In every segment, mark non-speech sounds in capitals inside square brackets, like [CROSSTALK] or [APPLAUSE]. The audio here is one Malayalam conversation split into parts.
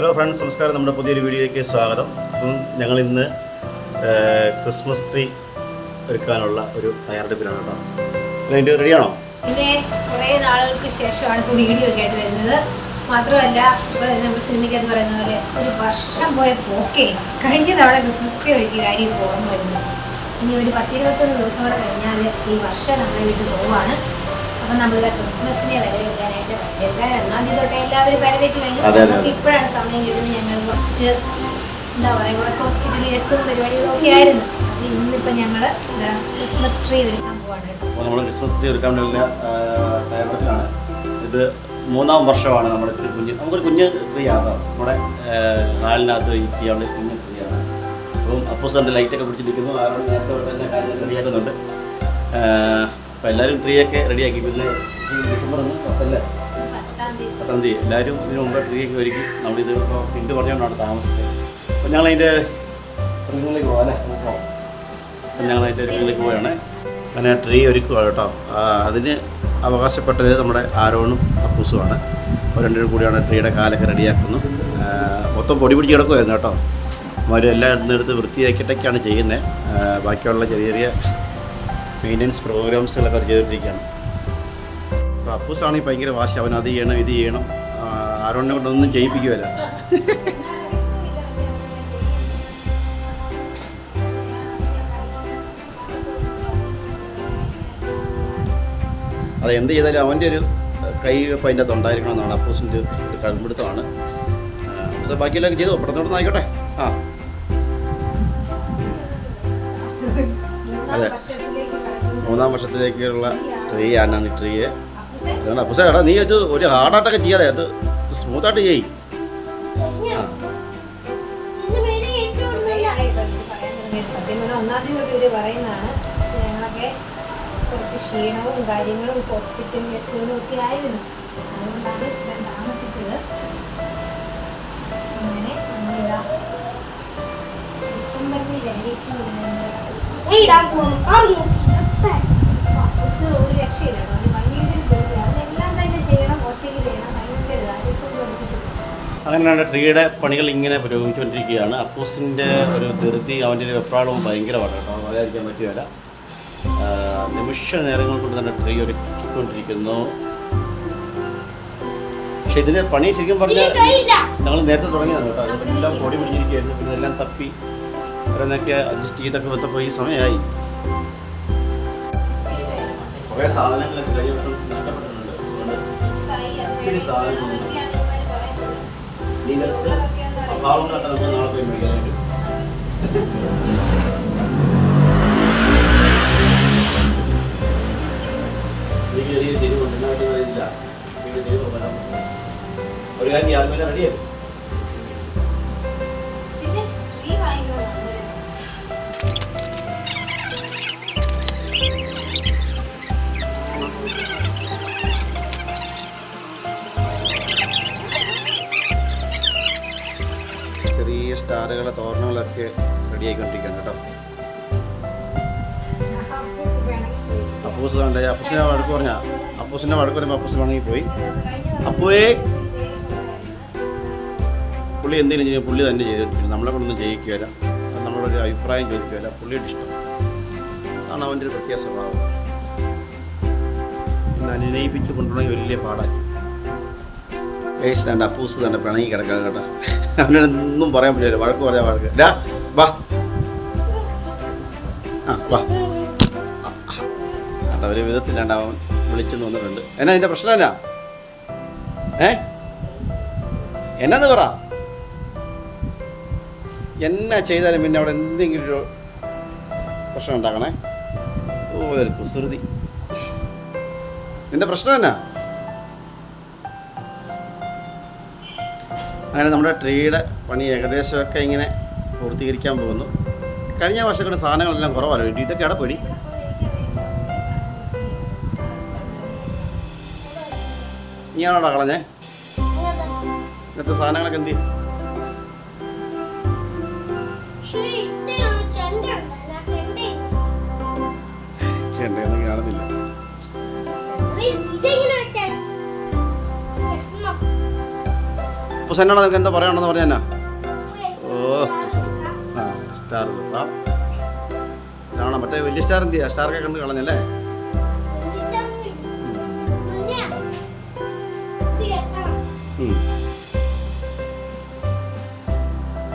ഹലോ ഫ്രണ്ട്സ് നമസ്കാരം. നമ്മുടെ പുതിയൊരു വീഡിയോയിലേക്ക് സ്വാഗതം. അപ്പം ഞങ്ങൾ ഇന്ന് ക്രിസ്മസ് ട്രീ ഒരുക്കാനുള്ള ഒരു തയ്യാറെടുപ്പിലാണ് കേട്ടോ. അതിന്റെ റെഡിയാണോ പിന്നെ കുറേ നാളുകൾക്ക് ശേഷമാണ് ഇപ്പോൾ വീഡിയോ ആയിട്ട് വരുന്നത്. മാത്രമല്ല ഇപ്പോൾ നമ്മൾ സിനിമയ്ക്ക് എന്ന് പറയുന്ന പോലെ ഒരു വർഷം പോയ പോക്കേ കഴിഞ്ഞ തവണ ക്രിസ്മസ് ട്രീ ഒരുക്കിയ കാര്യം പോകുന്നു വരുന്നു. ഇനി ഒരു പത്തിരുപത്തൊന്ന് ദിവസം കൂടെ കഴിഞ്ഞാൽ ഈ വർഷം നമ്മുടെ വീട്ടിൽ പോവുകയാണ് അപ്പം നമ്മളിത് ക്രിസ്മസിനെ വരവേൽക്കാനായിട്ട് വരവേൽക്കാൻ ഒന്നാം തീയതി തൊട്ടേ എല്ലാവരും വരവേറ്റ് അതെ. നമുക്ക് ഇപ്പോഴാണ് സമയം കിട്ടുന്നത്. ഞങ്ങൾ കുറച്ച് എന്താ പറയുക കുറേ ഹോസ്പിറ്റൽ കേസും പരിപാടികളും ഒക്കെ ആയിരുന്നു. അപ്പം ഇന്നിപ്പോൾ ഞങ്ങൾ ക്രിസ്മസ് ട്രീ ഒരുക്കാൻ പോവാണ് അപ്പോൾ നമ്മൾ ക്രിസ്മസ് ട്രീ ഒരുക്കാൻ വേണ്ടിയുള്ള തയ്യാറെടുപ്പിലാണ് ഇത് മൂന്നാം വർഷമാണ് നമ്മുടെ കുഞ്ഞ് നമുക്കൊരു കുഞ്ഞ് ട്രീ ആകാം നമ്മുടെ നാലിനകത്ത് ഈ ചെയ്യാനുള്ള കുഞ്ഞ് ട്രീ ആണ്. അപ്പം അപ്പോസ് എന്റെ ലൈറ്റൊക്കെ പിടിച്ച് നിൽക്കുന്നു. ആരോട് നേരത്തെ തന്നെ കാര്യങ്ങൾ റെഡിയാക്കുന്നുണ്ട്. അപ്പോൾ എല്ലാരും ട്രീ ഒക്കെ റെഡിയാക്കി പിന്നെ ഡിസംബർ പത്തല്ലേ? പത്താം തീയതി. എല്ലാവരും ഇതിനു മുമ്പ് ട്രീ ഒക്കെ ഒരുക്കി. നമ്മളിത് ഇപ്പോൾ പറഞ്ഞാണ് താമസിച്ചത്. അപ്പോൾ ഞങ്ങളതിന്റെ അതിന്റെ പോകാം ഞങ്ങൾ അതിന്റെ റിങ്ങളിലേക്ക് പോവാണ്. അങ്ങനെ ട്രീ ഒരുക്കുക കേട്ടോ. അതിന് അവകാശപ്പെട്ടത് നമ്മുടെ ആരോണും അപ്പൂസുമാണ്. അപ്പോൾ രണ്ടുപേരും കൂടിയാണ് ട്രീയുടെ കാലൊക്കെ റെഡിയാക്കുന്നു ആ, മൊത്തം പൊടി പിടിച്ച് കിടക്കുമായിരുന്നു കേട്ടോ. അവർ എല്ലാം എടുത്ത് വൃത്തിയാക്കിയിട്ടൊക്കെയാണ് ചെയ്യുന്നത്. ബാക്കിയുള്ള ചെറിയ ചെറിയ മെയിന്റനൻസ് പ്രോഗ്രാംസുകളൊക്കെ അവർ ചെയ്തുകൊണ്ടിരിക്കുകയാണ്. അപ്പോൾ അപ്പൂസാണെങ്കിൽ ഭയങ്കര വാശി. അവൻ അത് ചെയ്യണം ഇത് ചെയ്യണം. ആരോണിനെ കൊണ്ടൊന്നും ചെയ്യിപ്പിക്കുമല്ല അത് എന്ത് ചെയ്താലും അവന്റെ ഒരു കൈ വെപ്പ് അതിന്റെ അകത്ത് ഉണ്ടായിരിക്കണം എന്നാണ് അപ്പൂസിന്റെ ഒരു കടുംപിടുത്തമാണ് അപ്പൂസ് ബാക്കിയെല്ലാം ചെയ്തു? പെട്ടെന്ന് ആയിക്കോട്ടെ. ആ. [LAUGHS] അതെ. മൂന്നാം വർഷത്തിലേക്കുള്ള ട്രീ ആണ് ഈ ട്രീ അതുകൊണ്ട് അപ്പുസ എടാ നീ ഇത് ഒരു ഹാർഡായിട്ടൊക്കെ ചെയ്യാതെ അത് സ്മൂത്തായിട്ട് ചെയ്യ്. ആ. ആയിട്ടോ ഇത് പറയാൻ തുടങ്ങിയത്. സത്യം പറഞ്ഞാൽ ഒന്നാം തീയതി പറയുന്നതാണ്. പക്ഷെ ഞങ്ങളൊക്കെ കുറച്ച് ക്ഷീണവും കാര്യങ്ങളും ഹോസ്പിറ്റൽ കേസുകളും ഒക്കെ ആയിരുന്നു. അതുകൊണ്ടാണ് ഇത്രയും താമസിച്ചത്. അങ്ങനെ നമ്മളിതാ ഡിസംബറിൽ ഏറ്റവും അങ്ങനെയാണ് ട്രീയുടെ പണികൾ ഇങ്ങനെ പുരോഗമിച്ചുകൊണ്ടിരിക്കുകയാണ്. അപ്പൂസിന്റെ ഒരു ധൃതി അവന്റെ ഒരു വെപ്രാളവും ഭയങ്കരമാണ് കേട്ടോ. പറയാതിരിക്കാൻ പറ്റുകയില്ല. നിമിഷ നേരങ്ങൾ കൊണ്ട് തന്നെ ട്രീ ഒരുക്കിക്കൊണ്ടിരിക്കുന്നു. പക്ഷെ ഇതിന്റെ പണി ശരിക്കും പറഞ്ഞാൽ ഞങ്ങൾ നേരത്തെ തുടങ്ങിയതാണ് കേട്ടോ. എല്ലാം പൊടി പിടിച്ചിരിക്കുകയായിരുന്നു പിന്നെ എല്ലാം തപ്പി ഓരോന്നൊക്കെ അഡ്ജസ്റ്റ് ചെയ്തൊക്കെ വന്നപ്പോൾ ഈ സമയമായി. കുറേ സാധനങ്ങളൊക്കെ കഴിഞ്ഞ വർഷം നഷ്ടപ്പെട്ടിട്ടുണ്ട്. അതുകൊണ്ട് ഒത്തിരി സാധനങ്ങളുണ്ട്. നിലത്ത് അഭാവങ്ങളൊക്കെ നമുക്ക് നാളെ പോയി മേടിക്കാനായിട്ട് എനിക്ക് ചെറിയ തിരിവുണ്ട് എന്നായിട്ട് അറിയില്ല. എനിക്ക് തിരിവ് വരാം ഒരു കാര്യം യാതൊരു റെഡിയായി. തോരണങ്ങളൊക്കെ റെഡിയായിക്കൊണ്ടിരിക്കുകയാണ് കേട്ടോ. അപ്പൂസ് വേണ്ട അപ്പൂസിനെ വഴക്ക് പറഞ്ഞ അപ്പൂസിന്റെ വഴക്ക് പറയുമ്പോൾ അപ്പൂസ് വാങ്ങി പോയി അപ്പോയെ പുള്ളി എന്തെങ്കിലും ചെയ്യും പുള്ളി തന്നെ ചെയ്തിട്ടില്ല. നമ്മളെ കൊണ്ടൊന്നും ചെയ്യിക്കുകയില്ല അത് നമ്മളൊരു അഭിപ്രായം ചോദിക്കുകയില്ല. പുള്ളിയുടെ ഇഷ്ടം. അതാണ് അവന്റെ ഒരു പ്രത്യേക സ്വഭാവം. പിന്നെ അനുനയിപ്പിച്ച് കൊണ്ടുപോകണമെങ്കിൽ വലിയ പാടായി. ഏസ് തന്നെ അപ്പൂസ് തന്നെ പിണങ്ങി കിടക്കണം കേട്ടോ. അവനൊന്നും പറയാൻ പറ്റില്ല. വഴക്ക് പറയാൻ വഴക്ക്. ഡാ വാ. ആ വാ. ഒരു വിധത്തിലാണ്ട് അവൻ വിളിച്ചെന്ന് വന്നിട്ടുണ്ട് എന്നാ ഇതിന്റെ പ്രശ്നം എന്നാ? ഏ? എന്നാന്ന് പറ? എന്നാ ചെയ്താലും പിന്നെ അവിടെ എന്തെങ്കിലും ഒരു പ്രശ്നം ഉണ്ടാക്കണേ? ഓ ഒരു കുസൃതി. നിന്റെ പ്രശ്നം എന്നാ? അങ്ങനെ നമ്മുടെ ട്രീയുടെ പണി ഏകദേശമൊക്കെ ഇങ്ങനെ പൂർത്തീകരിക്കാൻ പോകുന്നു. കഴിഞ്ഞ വർഷങ്ങളുടെ സാധനങ്ങളെല്ലാം കുറവാണ്. ഇതൊക്കെ ഇടപെടി പൊടി നീയാണോടാ കളഞ്ഞേ? ഇന്നത്തെ സാധനങ്ങളൊക്കെ എന്ത് ചെയ്യും? ചെണ്ടയൊന്നും കാണുന്നില്ല സെന്നാണ് നിനക്ക് എന്താ പറയണമെന്ന് പറഞ്ഞാ ഓ ആ സ്റ്റാർ ഇതാണ് മറ്റേ വലിയ സ്റ്റാർ എന്ത് സ്റ്റാർ സ്റ്റാറൊക്കെ കണ്ട് കളഞ്ഞല്ലേ.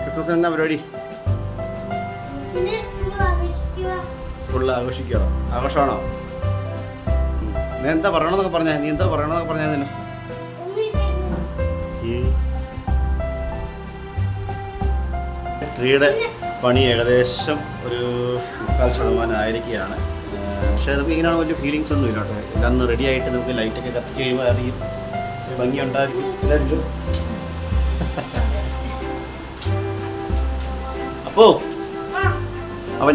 ക്രിസ്മസിന് എന്നാ പരിപാടി? ഫുള്ള് ആഘോഷിക്കണോ ആഘോഷമാണോ. നീ എന്താ പറയണമെന്നൊക്കെ പറഞ്ഞാ. നീ എന്താ പറയണമെന്നൊക്കെ പറഞ്ഞാ ട്രീയുടെ പണി ഏകദേശം ഒരു മുക്കാൽ ശതമാനം ആയിരിക്കുകയാണ്. പക്ഷേ നമുക്ക് ഇങ്ങനെയാണ് വലിയ ഫീലിങ്സ് ഒന്നും ഇല്ല ഒന്ന് റെഡി ആയിട്ട് നമുക്ക് ലൈറ്റൊക്കെ കത്തി കഴിയുമ്പോൾ അറിയും ഭംഗി ഉണ്ടായിരിക്കും. എല്ലാവരും അപ്പോൾ അപ്പോൾ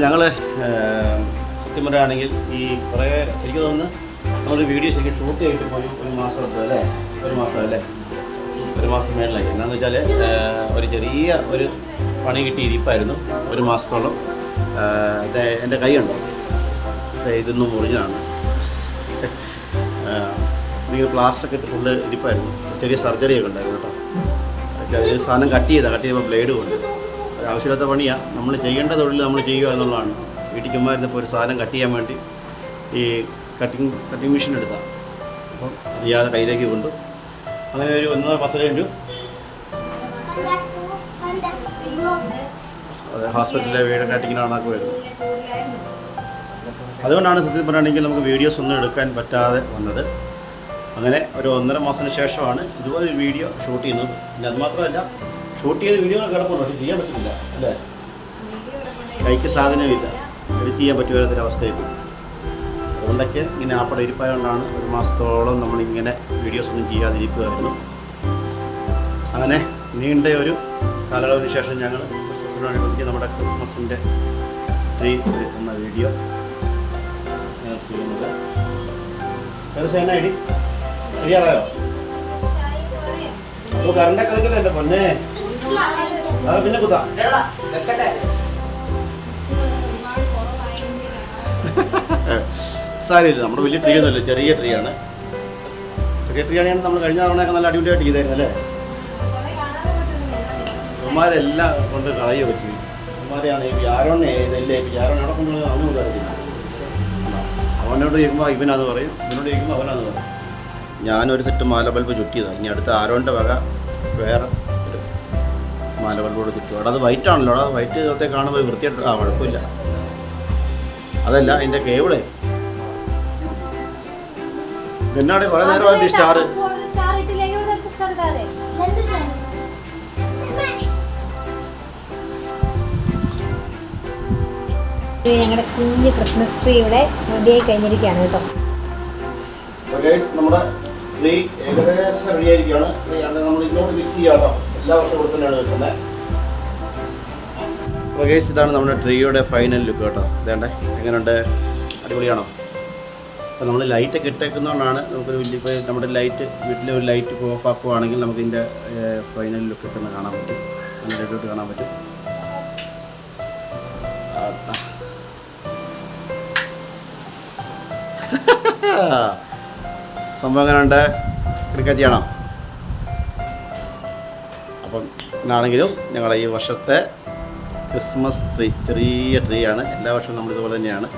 സത്യം പറയുകയാണെങ്കിൽ ഈ കുറേ എനിക്ക് തോന്നുന്നു നമ്മൾ വീഡിയോ ശരിക്കും ഷൂട്ട് ചെയ്തിട്ട് പോയി ഒരു മാസം എടുത്തത് അല്ലേ? ഒരു മാസം അല്ലേ? ഒരു മാസം മേളിലായി. എന്താണെന്ന് വെച്ചാൽ ഒരു ചെറിയ ഒരു പണി കിട്ടി ഇരിപ്പായിരുന്നു. ഒരു മാസത്തോളം. എന്റെ കൈ ദേ ഇതൊന്നും മുറിഞ്ഞതാണ്. ഇതിങ്ങനെ പ്ലാസ്റ്റർ ഇട്ട് ഫുള്ള് ഇരിപ്പായിരുന്നു. ചെറിയ സർജറി ഒക്കെ ഉണ്ടായിരുന്നു കേട്ടോ. സാധനം കട്ട് ചെയ്താൽ കട്ട് ചെയ്യുമ്പോൾ ബ്ലേഡ് കൊണ്ട്. അത് ആവശ്യമില്ലാത്ത പണിയാണ് നമ്മൾ ചെയ്യേണ്ട തൊഴിൽ നമ്മൾ ചെയ്യുക എന്നുള്ളതാണ്. വീട്ടിൽ ചുമ്മാ ഇരുന്നപ്പോൾ ഒരു സാധനം കട്ട് ചെയ്യാൻ വേണ്ടി ഈ കട്ടിങ് കട്ടിങ് മെഷീൻ എടുത്താൽ അപ്പം അറിയാതെ കയ്യിലേക്ക് കൊണ്ടു. അങ്ങനെ ഒരു ഒന്നര പസരം രൂപ ഹോസ്പിറ്റലിലെ വീട് കട്ടിങ്ങിന് കണക്ക് വരുന്നത് അതുകൊണ്ടാണ് സത്യം പറയുകയാണെങ്കിൽ നമുക്ക് വീഡിയോസ് ഒന്നും എടുക്കാൻ പറ്റാതെ വന്നത്. അങ്ങനെ ഒരു ഒന്നര മാസത്തിന് ശേഷമാണ് ഇതുപോലെ ഒരു വീഡിയോ ഷൂട്ട് ചെയ്യുന്നത്. പിന്നെ അത് മാത്രമല്ല ഷൂട്ട് ചെയ്ത് വീഡിയോ കിടപ്പുണ്ട് പക്ഷെ ചെയ്യാൻ പറ്റുന്നില്ല അല്ലേ? കൈക്ക് സാധനമില്ല. എഡിറ്റ് ചെയ്യാൻ പറ്റുന്ന അവസ്ഥയിൽ അതുകൊണ്ടൊക്കെ ഇങ്ങനെ ആപ്പടെ ഇരിപ്പായതുകൊണ്ടാണ് ഒരു മാസത്തോളം നമ്മളിങ്ങനെ വീഡിയോസ് ഒന്നും ചെയ്യാതിരിക്കുമായിരുന്നു അങ്ങനെ നീണ്ട ഒരു കാലയളവിന് ശേഷം ഞങ്ങൾ ക്രിസ്മസിനോടനുബന്ധിച്ച് നമ്മുടെ ക്രിസ്മസിന്റെ ട്രീ എടുക്കുന്ന വീഡിയോ ഞങ്ങൾ ചെയ്യുന്നത്. ഏകദേശം എന്നാ ഐഡി ശരിയാറായോ അപ്പോൾ കറണ്ടൊക്കെ നിൽക്കല്ലേ എന്റെ പൊന്നെ. അത് പിന്നെ കുത്താം. സാരമില്ല നമ്മുടെ വലിയ ട്രീ ഒന്നുമില്ല ചെറിയ ട്രീ ആണ്. ചെറിയ ട്രീ ആണെങ്കിൽ നമ്മൾ കഴിഞ്ഞ തവണയൊക്കെ നല്ല അടിപൊളിയായിട്ട് ചെയ്തായിരുന്നു അല്ലേ ഉമ്മാരെല്ലാം കൊണ്ട് കളയ വെച്ചു. ഉമ്മാരെയാണ് ഈ യാരോണ്ണെ ഇതല്ലേ യാരോണ്ണ അവിടെ കൊണ്ട് അവനും അറിയില്ല അവനോട് ചോദിക്കുമ്പോൾ ഇവനാന്ന് പറയും ഇവനോട് ചോദിക്കുമ്പോൾ അവനാന്ന് പറയും. ഞാനൊരു സെറ്റ് മാല ബൾബ് ചുറ്റിയതാണ് ഇനി അടുത്ത ആരോന്റെ വക വേറെ ഒരു ചുറ്റും. അവിടെ അത് വൈറ്റ് ആണല്ലോ. അവിടെ വൈറ്റ് ഇതൊക്കെ കാണുമ്പോൾ വൃത്തിയായിട്ട് ആ കുഴപ്പമില്ല. അതല്ല അതിന്റെ കേബിളേ എന്നാടെ കുറേ നേരമായിട്ട് സ്റ്റാർ ഇത് ഞങ്ങളുടെ കുഞ്ഞ് ക്രിസ്മസ് ട്രീ ഇവിടെ റെഡിയായി കഴിഞ്ഞിരിക്കുകയാണ് കേട്ടോ. നമ്മുടെ ട്രീ ഏകദേശം റെഡി ആയിരിക്കുകയാണ്. ട്രീ ആണ് നമ്മൾ ഇങ്ങോട്ട് ഫിക്സ് ചെയ്യാട്ടോ എല്ലാ വർഷവും ഇവിടെ തന്നെയാണ് വെക്കുന്നത് അപ്പോൾ ഗേസ് ഇതാണ് നമ്മുടെ ട്രീയുടെ ഫൈനൽ ലുക്ക് കേട്ടോ. അതേണ്ടേ എങ്ങനെയുണ്ട് അടിപൊളിയാണോ? അപ്പോൾ നമ്മൾ ലൈറ്റൊക്കെ ഇട്ടേക്കുന്നതുകൊണ്ടാണ് നമുക്കൊരു വലിയ നമ്മുടെ ലൈറ്റ് വീട്ടിലെ ഒരു ലൈറ്റ് ഓഫ് ആക്കുവാണെങ്കിൽ നമുക്കിതിന്റെ ഫൈനൽ ലുക്കൊക്കെ ഒന്ന് കാണാൻ പറ്റും. നല്ല ഇടോട്ട് കാണാൻ പറ്റും. സംഭവം എങ്ങനെയുണ്ട്? ക്രിക്കറ്റ് ചെയ്യണം? അപ്പം ഇന്നാണെങ്കിലും ഞങ്ങളുടെ ഈ വർഷത്തെ ക്രിസ്മസ് ട്രീ ചെറിയ ട്രീ ആണ്. എല്ലാ വർഷവും നമ്മൾ ഇതുപോലെ തന്നെയാണ്.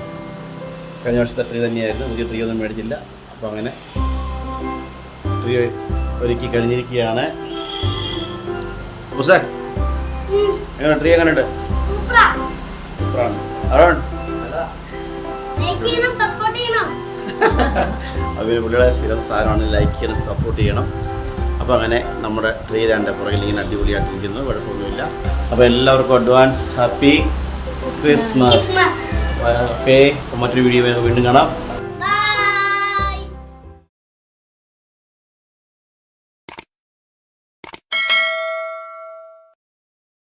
കഴിഞ്ഞ വർഷത്തെ ട്രീ തന്നെയായിരുന്നു. പുതിയ ട്രീ ഒന്നും മേടിച്ചില്ല. അപ്പോൾ അങ്ങനെ ട്രീ ഒരുക്കി കഴിഞ്ഞിരിക്കുകയാണ്. ഉസേ എങ്ങനെ ട്രീ എങ്ങനെയുണ്ട്? സൂപ്പറാണ്. അറോൺ അതുപോലെ പുള്ളിയുടെ സ്ഥിരം സാധനമാണ് ലൈക്ക് ചെയ്യണം സപ്പോർട്ട് ചെയ്യണം. അപ്പോൾ അങ്ങനെ നമ്മുടെ ട്രീ രണ്ട് പുറകിൽ ഇങ്ങനെ അടിപൊളിയായിട്ടിരിക്കുന്നു കുഴപ്പമൊന്നുമില്ല. അപ്പോൾ എല്ലാവർക്കും advance happy Christmas Christmas okay മറ്റൊരു വീഡിയോ വീണ്ടും കാണാം.